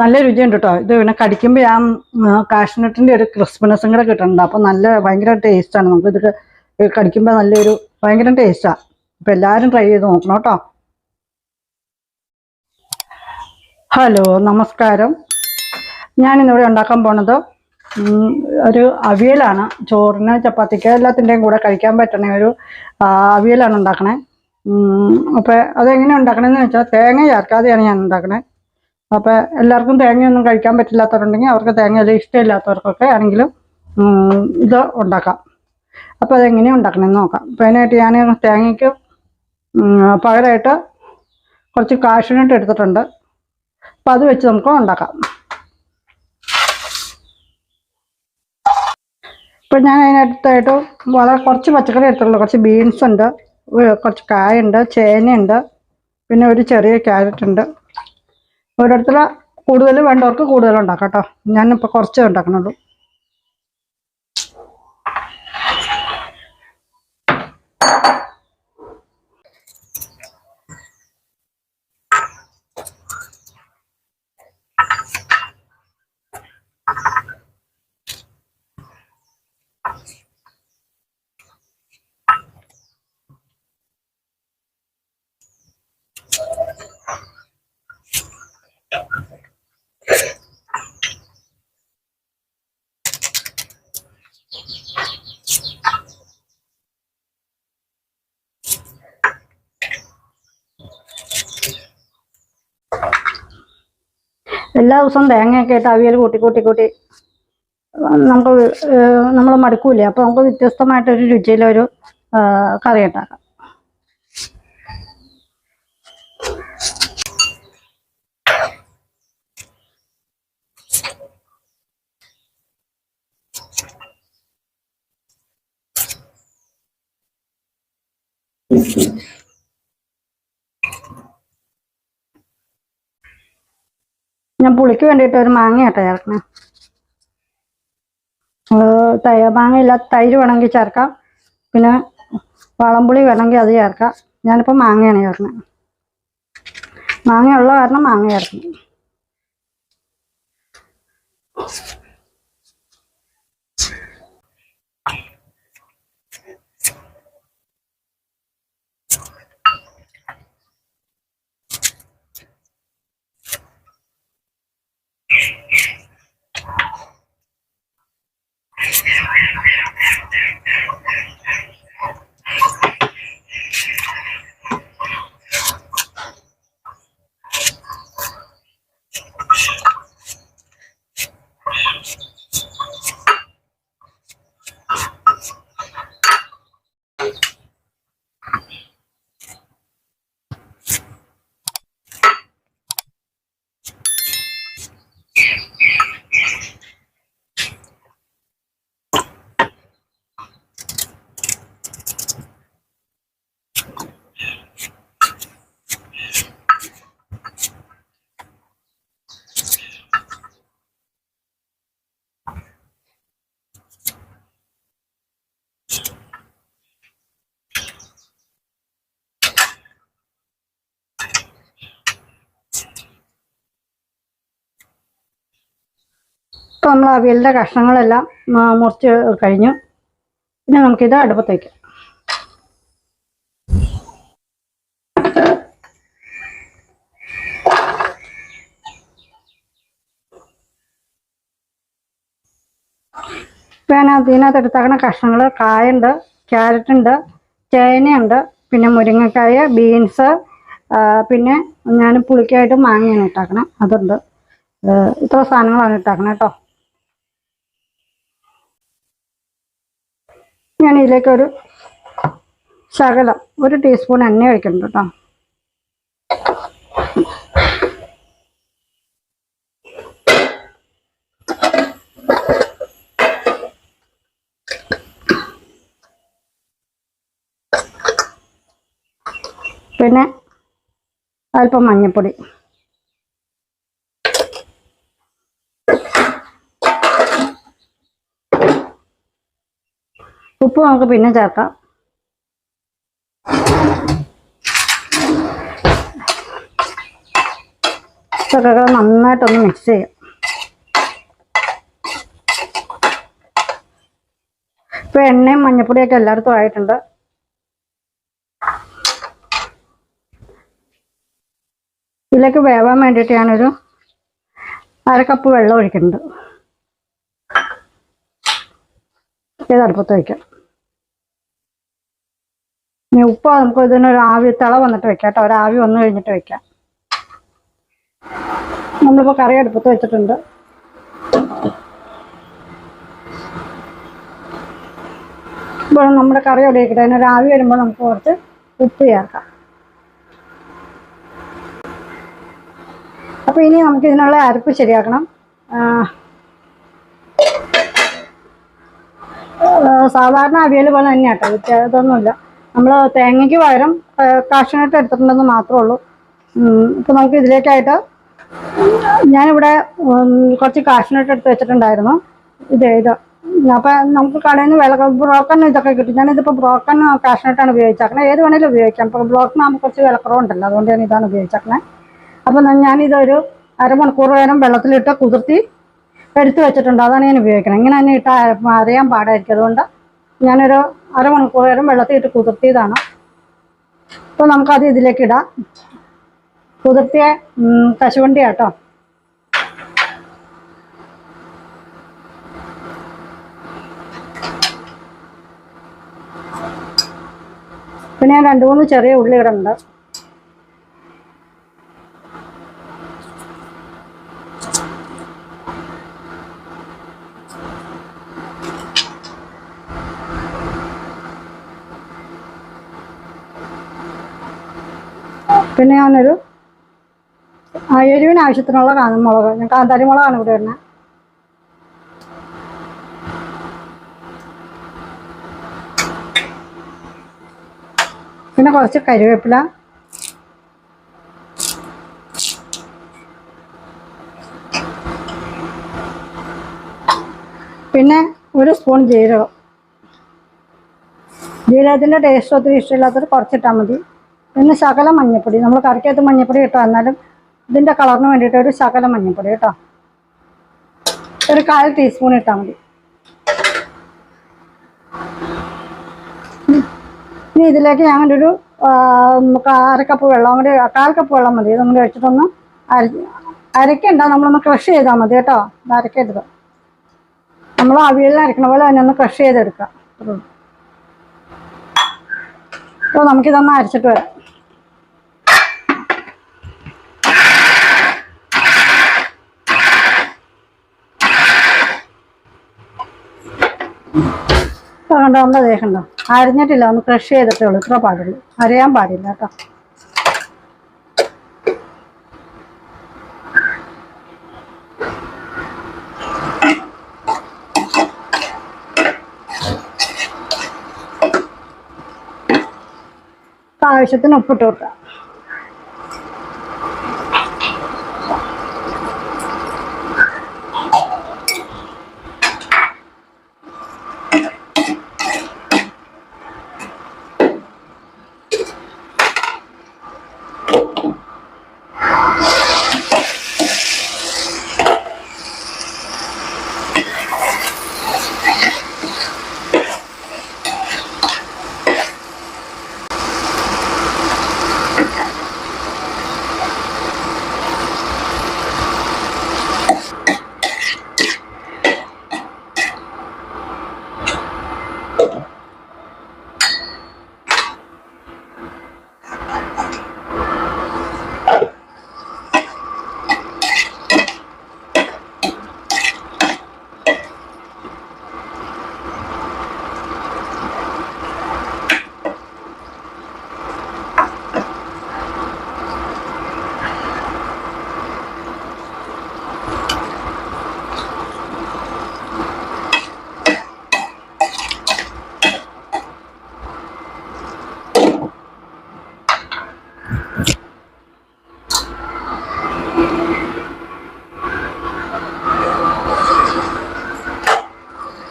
നല്ല രുചിയുണ്ട് കേട്ടോ ഇത് പിന്നെ കടിക്കുമ്പോൾ ആ കാഷ്നട്ടിന്റെ ഒരു ക്രിസ്പിനെസ്സും കൂടെ കിട്ടുന്നുണ്ട് അപ്പോൾ നല്ല ഭയങ്കര ടേസ്റ്റാണ് നമുക്ക് ഇത് കടിക്കുമ്പോൾ നല്ലൊരു ഭയങ്കര ടേസ്റ്റാണ് അപ്പോൾ എല്ലാവരും ട്രൈ ചെയ്ത് നോക്കണം കേട്ടോ ഹലോ നമസ്കാരം. ഞാനിന്നിവിടെ ഉണ്ടാക്കാൻ പോണത് ഒരു അവിയലാണ്. ചോറിന് ചപ്പാത്തിക്ക് എല്ലാത്തിന്റെയും കൂടെ കഴിക്കാൻ പറ്റണ ഒരു അവിയലാണ് ഉണ്ടാക്കണേ. അപ്പോൾ അതെങ്ങനെ ഉണ്ടാക്കണമെന്ന് വെച്ചാൽ തേങ്ങ ചേർക്കാതെയാണ് ഞാൻ ഉണ്ടാക്കണേ. അപ്പോൾ എല്ലാവർക്കും തേങ്ങയൊന്നും കഴിക്കാൻ പറ്റില്ലാത്തവരുണ്ടെങ്കിൽ അവർക്ക് തേങ്ങ അല്ലെങ്കിൽ ഇഷ്ടമില്ലാത്തവർക്കൊക്കെ ആണെങ്കിലും ഇത് ഉണ്ടാക്കാം. അപ്പോൾ അതെങ്ങനെയാണ് ഉണ്ടാക്കണമെന്ന് നോക്കാം. അപ്പോൾ അതിനായിട്ട് ഞാൻ തേങ്ങയ്ക്ക് പകരമായിട്ട് കുറച്ച് കാഷ്യൂനട്ട് എടുത്തിട്ടുണ്ട്. അപ്പം അത് വെച്ച് നമുക്ക് ഉണ്ടാക്കാം. ഇപ്പം ഞാൻ അതിനടുത്തായിട്ട് വളരെ കുറച്ച് പച്ചക്കറി എടുത്തിട്ടുള്ളൂ. കുറച്ച് ബീൻസ് ഉണ്ട് കുറച്ച് കുറച്ച് കായുണ്ട് ചേനയുണ്ട് പിന്നെ ഒരു ചെറിയ ക്യാരറ്റ് ഉണ്ട്. ഓരോരുത്തർ കൂടുതൽ വേണ്ടവർക്ക് കൂടുതൽ ഉണ്ടാക്കാം കേട്ടോ. ഞാനിപ്പോൾ കുറച്ചേ ഉണ്ടാക്കണുള്ളൂ. എല്ലാ ദിവസവും തേങ്ങയൊക്കെ ഇട്ട് അവിയൽ കൂട്ടി കൂട്ടി കൂട്ടി. നമുക്ക് നമ്മൾ മടുക്കൂലേ അപ്പോൾ നമുക്ക് വ്യത്യസ്തമായിട്ടൊരു രുചിയിലൊരു കറി ഉണ്ടാക്കാം. ഞാൻ പുളിക്ക് വേണ്ടിയിട്ട് ഒരു മാങ്ങയാട്ടോ ചേർക്കണേ തൈ മാങ്ങ ഇല്ല തൈര് വേണമെങ്കിൽ ചേർക്കാം. പിന്നെ വളംപുളി വേണമെങ്കിൽ അത് ചേർക്കാം. ഞാനിപ്പോൾ മാങ്ങയാണ് ചേർക്കുന്നത് മാങ്ങ ഉള്ള കാരണം മാങ്ങ ചേർക്കണം. ഇപ്പോൾ നമ്മൾ അവിയലിന്റെ കഷ്ണങ്ങളെല്ലാം മുറിച്ച് കഴിഞ്ഞു. പിന്നെ നമുക്കിത് അടുപ്പത്ത് വയ്ക്കാം ഇപ്പം എടുത്താക്കണ കഷ്ണങ്ങൾ കായുണ്ട് ക്യാരറ്റ് ഉണ്ട് ചേനയുണ്ട് പിന്നെ മുരിങ്ങക്കായ ബീൻസ് പിന്നെ ഞാൻ പുളിക്കായിട്ട് മാങ്ങയാണ് ഇട്ടാക്കണേ. അതുണ്ട്. ഇത്ര സാധനങ്ങളാണ് ഇട്ടാക്കണേ കേട്ടോ ഞാൻ ഇതിലേക്ക് ഒരു ശകലം ഒരു ടീസ്പൂൺ എണ്ണ ഒഴിക്കുന്നുണ്ട് കേട്ടോ പിന്നെ അല്പം മഞ്ഞൾപ്പൊടി ഉപ്പ് നമുക്ക് പിന്നെ ചേർക്കാം. ഇതൊക്കെ നന്നായിട്ടൊന്ന് മിക്സ് ചെയ്യാം. ഇപ്പൊ എണ്ണയും മഞ്ഞപ്പൊടിയൊക്കെ എല്ലായിടത്തും ആയിട്ടുണ്ട്. ഇതിലേക്ക് വേവാൻ വേണ്ടിയിട്ട് ഞാനൊരു അര കപ്പ് വെള്ളം ഒഴിക്കുന്നുണ്ട്. ഇത് അടുപ്പത്ത് വയ്ക്കാം ഇനി ഉപ്പ് നമുക്ക് ഇതിനൊരു ആവി തിള വന്നിട്ട് വെക്കാം കേട്ടോ. ഒരു ആവി വന്നു കഴിഞ്ഞിട്ട് വെക്കാം. നമ്മളിപ്പോൾ കറി അടുപ്പത്ത് വെച്ചിട്ടുണ്ട്. ഇപ്പോൾ നമ്മുടെ കറി അവിടെ അതിന് അതിനൊരു ആവി വരുമ്പോൾ നമുക്ക് കുറച്ച് ഉപ്പ് ചേർക്കാം. അപ്പോൾ ഇനി നമുക്ക് ഇതിനുള്ള അരപ്പ് ശരിയാക്കണം. സാധാരണ അവിയൽ പോലെ തന്നെയാട്ടോ വ്യത്യാസമൊന്നുമില്ല. നമ്മൾ തേങ്ങയ്ക്ക് പകരം കാഷ്നട്ട് എടുത്തിട്ടുണ്ടെന്ന് മാത്രമേ ഉള്ളൂ. ഇപ്പം നമുക്ക് ഇതിലേക്കായിട്ട് ഞാനിവിടെ കുറച്ച് കാഷ്നട്ട് എടുത്ത് വെച്ചിട്ടുണ്ടായിരുന്നു. ഇത് ഇത്. അപ്പം നമുക്ക് കടയിൽ നിന്ന് വില ബ്രോക്കൺ ഇതൊക്കെ കിട്ടും. ഞാനിതിപ്പോൾ ബ്രോക്കൺ കാഷ്നട്ടാണ് ഉപയോഗിച്ചേക്കണേ. ഏത് വേണേലും ഉപയോഗിക്കാം. ഇപ്പോൾ ബ്ലോക്കിനാകുമ്പോൾ കുറച്ച് വിലക്കുറവുണ്ടല്ലോ. അതുകൊണ്ട് ഞാൻ ഇതാണ് ഉപയോഗിച്ചേക്കണേ. അപ്പം ഞാനിതൊരു അരമണിക്കൂർ നേരം വെള്ളത്തിലിട്ട് കുതിർത്തി എടുത്തു വെച്ചിട്ടുണ്ട്. അതാണ് ഞാൻ ഉപയോഗിക്കണം. ഇങ്ങനെ തന്നെ ഇട്ട് അറിയാൻ പാടായിരിക്കും. അതുകൊണ്ട് ഞാനൊരു അരമണിക്കൂർ നേരം വെള്ളത്തിൽ ഇട്ട് കുതിർത്തിയതാണ്. അപ്പോൾ നമുക്കത് ഇതിലേക്ക് ഇടാം. കുതിർത്തിയ കശുവണ്ടി കേട്ടോ പിന്നെ ഞാൻ രണ്ട് മൂന്ന് ചെറിയ ഉള്ളി ഇടുന്നുണ്ട് പിന്നെ ഞാനൊരു എരിവിന് ആവശ്യത്തിനുള്ള മുളക്. ഞാൻ കാന്താരി മുളകാണ് ഇവിടെ വരുന്നത് പിന്നെ കുറച്ച് കരിവേപ്പില. പിന്നെ ഒരു സ്പൂൺ ജീരകം. ജീരകത്തിന്റെ ടേസ്റ്റ് ഒത്തിരി ഇഷ്ടമില്ലാത്തത് കുറച്ചിട്ടാൽ മതി. പിന്നെ ശകല മഞ്ഞൾപ്പൊടി നമ്മൾ കറിക്കകത്ത് മഞ്ഞൾപ്പൊടി ഇട്ടോ. എന്നാലും ഇതിന്റെ കളറിന് വേണ്ടിയിട്ട് ഒരു ശകല മഞ്ഞൾപ്പൊടി കേട്ടോ ഒരു കാൽ ടീസ്പൂൺ ഇട്ടാൽ മതി. ഇനി ഇതിലേക്ക് ഞങ്ങളുടെ ഒരു അരക്കപ്പ് അര കപ്പ് വെള്ളം കൂടി കാൽ കപ്പ് വെള്ളം മതി. നമ്മൾ വെച്ചിട്ടൊന്ന് അര അരക്കണ്ട. നമ്മളൊന്ന് ക്രഷ് ചെയ്താൽ മതി കേട്ടോ. അരക്കരുത്. നമ്മൾ അവിയലിന് അരക്കണ പോലെ തന്നെ ഒന്ന് ക്രഷ് ചെയ്തെടുക്കാം. അപ്പോൾ നമുക്കിതൊന്ന് അരച്ചിട്ട് വരാം ഇപ്പൊ കണ്ടോ? നമ്മുടെ ദേഹണ്ടോ അരിഞ്ഞിട്ടില്ല. ഒന്ന് ക്രഷ് ചെയ്തിട്ടേ ഉള്ളൂ. ഇത്ര പാടുള്ളൂ. അരയാൻ പാടില്ല കേട്ടോ. ആവശ്യത്തിന് ഉപ്പിട്ട് കൊടുക്കാം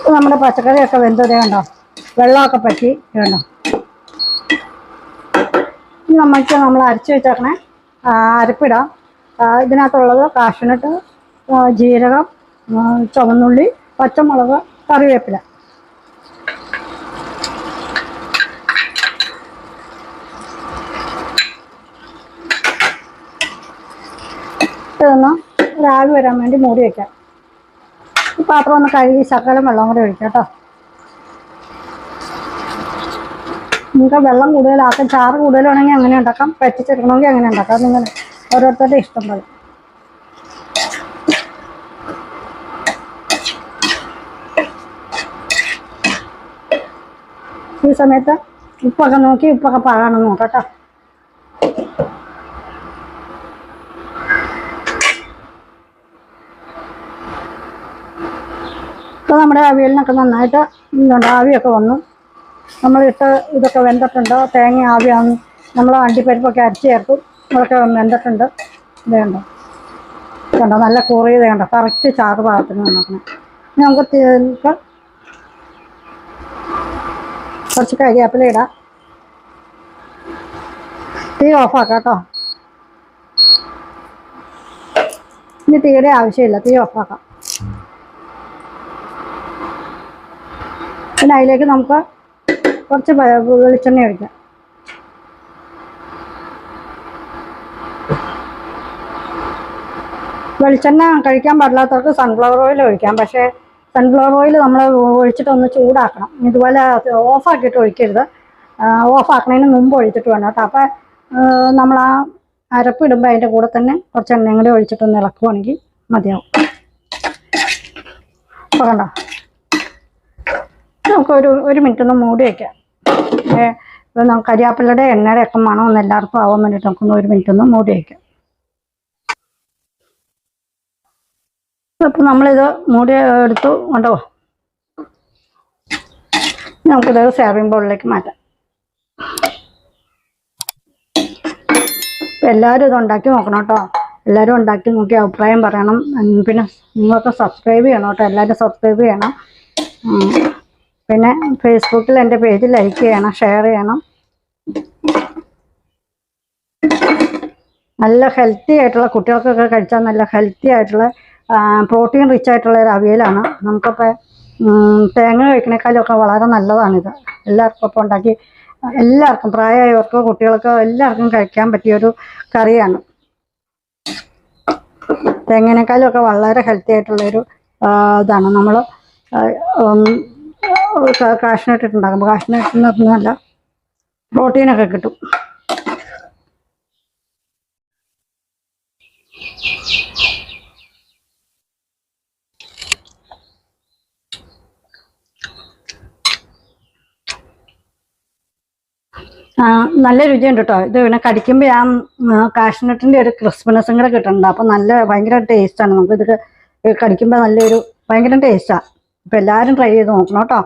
ഇപ്പൊ നമ്മുടെ പച്ചക്കറിയൊക്കെ വെന്തത് കണ്ടോ? വെള്ളമൊക്കെ പറ്റി കണ്ടോ? ഇനി നമുക്ക് നമ്മൾ അരച്ച് വെച്ചേക്കണേ. അരപ്പിടാം. ഇതിനകത്തുള്ളത് കാഷ്നട്ട് ആ, ജീരകം ചുവന്നുള്ളി പച്ചമുളക് കറിവേപ്പില. ഇതൊന്ന് രാവി വരാൻ വേണ്ടി മൂടി വയ്ക്കാം പാത്രം ഒന്ന് കഴുകി ശകലം വെള്ളം കൂടി ഒഴിക്കാം കേട്ടോ. നിങ്ങൾക്ക് വെള്ളം കൂടുതലാക്കാം ചാറ് കൂടുതലാണെങ്കിൽ അങ്ങനെ ഉണ്ടാക്കാം. പറ്റിച്ചെടുക്കണമെങ്കിൽ അങ്ങനെ ഉണ്ടാക്കാം. നിങ്ങൾ ഓരോരുത്തരുടെ ഇഷ്ടം പോലെ. ഈ സമയത്ത് ഉപ്പൊക്കെ നോക്കി ഉപ്പൊക്കെ പാകാണെന്ന് നോക്കാം കേട്ടോ. നമ്മുടെ അവിയലിനൊക്കെ നന്നായിട്ട് എന്തുണ്ട് ആവിയൊക്കെ വന്നു. നമ്മളിട്ട് ഇതൊക്കെ വെന്തിട്ടുണ്ട്. തേങ്ങ ആവിയാന്ന് നമ്മൾ അണ്ടിപ്പരിപ്പൊക്കെ അരച്ച് ചേർക്കും. ഇതൊക്കെ വെന്തിട്ടുണ്ട്. ഇത് കണ്ടോ? നല്ല കുറിയത് കണ്ടോ? കറക്റ്റ് ചാറ് പാകത്തിന് വന്നിട്ട് ഇനി നമുക്ക് കുറച്ച് കരിയാപ്പില ഇടാം. തീ ഓഫാക്കാം കേട്ടോ. ഇനി തീയുടെ ആവശ്യമില്ല. തീ ഓഫാക്കാം പിന്നെ അതിലേക്ക് നമുക്ക് കുറച്ച് വെളിച്ചെണ്ണ ഒഴിക്കാം. വെളിച്ചെണ്ണ കഴിക്കാൻ പാടില്ലാത്തവർക്ക് സൺഫ്ലവർ ഓയിൽ ഒഴിക്കാം. പക്ഷേ സൺഫ്ലവർ ഓയിൽ നമ്മൾ ഒഴിച്ചിട്ടൊന്ന് ചൂടാക്കണം. ഇതുപോലെ ഓഫാക്കിയിട്ട് ഒഴിക്കരുത്. ഓഫാക്കണതിന് മുമ്പ് ഒഴിച്ചിട്ട് വേണം കേട്ടോ. അപ്പം നമ്മൾ ആ അരപ്പ് ഇടുമ്പോൾ അതിന്റെ കൂടെ തന്നെ കുറച്ച് എണ്ണയും കൂടി ഒഴിച്ചിട്ടൊന്ന് ഇളക്കുവാണെങ്കിൽ മതിയാവും. അപ്പോൾ കണ്ടോ? നമുക്ക് ഒരു ഒരു മിനിറ്റ് ഒന്ന് മൂടി വയ്ക്കാം ഇപ്പം കരിയാപ്പിലയുടെ എണ്ണയുടെ ഒക്കെ മണം ഒന്ന് എല്ലാവർക്കും ആവാൻ വേണ്ടിയിട്ട് നമുക്കൊന്ന് ഒരു മിനിറ്റ് ഒന്ന് മൂടി വയ്ക്കാം അപ്പം നമ്മളിത് മൂടി എടുത്തു കൊണ്ടുപോ നമുക്കിത് സേവിങ് ബോളിലേക്ക് മാറ്റാം. എല്ലാവരും ഇത് ഉണ്ടാക്കി നോക്കണം കേട്ടോ. എല്ലാവരും ഉണ്ടാക്കി നോക്കി അഭിപ്രായം പറയണം. പിന്നെ നിങ്ങൾക്ക് സബ്സ്ക്രൈബ് ചെയ്യണം കേട്ടോ. എല്ലാവരും സബ്സ്ക്രൈബ് ചെയ്യണം. പിന്നെ ഫേസ്ബുക്കിൽ എന്റെ പേജ് ലൈക്ക് ചെയ്യണം ഷെയർ ചെയ്യണം. നല്ല ഹെൽത്തി ആയിട്ടുള്ള കുട്ടികൾക്കൊക്കെ കഴിച്ചാൽ നല്ല ഹെൽത്തി ആയിട്ടുള്ള പ്രോട്ടീൻ റിച്ച് ആയിട്ടുള്ള ഒരു അവിയലാണ്. നമുക്കപ്പോൾ തേങ്ങ കഴിക്കണേക്കാളൊക്കെ വളരെ നല്ലതാണിത്. എല്ലാവർക്കും ഇപ്പോൾ ഉണ്ടാക്കി എല്ലാവർക്കും പ്രായമായവർക്കോ കുട്ടികൾക്കോ എല്ലാവർക്കും കഴിക്കാൻ പറ്റിയൊരു കറിയാണ്. തേങ്ങനേക്കാളും ഒക്കെ വളരെ ഹെൽത്തി ആയിട്ടുള്ളൊരു ഇതാണ്. നമ്മൾ കാഷ്നട്ട് ഇട്ടുണ്ടാക്കുമ്പോൾ നല്ല പ്രോട്ടീനൊക്കെ കിട്ടും. നല്ല രുചിയുണ്ട് കേട്ടോ ഇത് പിന്നെ കടിക്കുമ്പോൾ ആ കാഷ്നട്ടിന്റെ ഒരു ക്രിസ്പിനെസ്സും കൂടെ കിട്ടുന്നുണ്ട്. അപ്പം നല്ല ഭയങ്കര ടേസ്റ്റാണ്. നമുക്ക് ഇത് കടിക്കുമ്പോൾ നല്ലൊരു ഭയങ്കര ടേസ്റ്റാണ് അപ്പം എല്ലാവരും ട്രൈ ചെയ്ത് നോക്കണം കേട്ടോ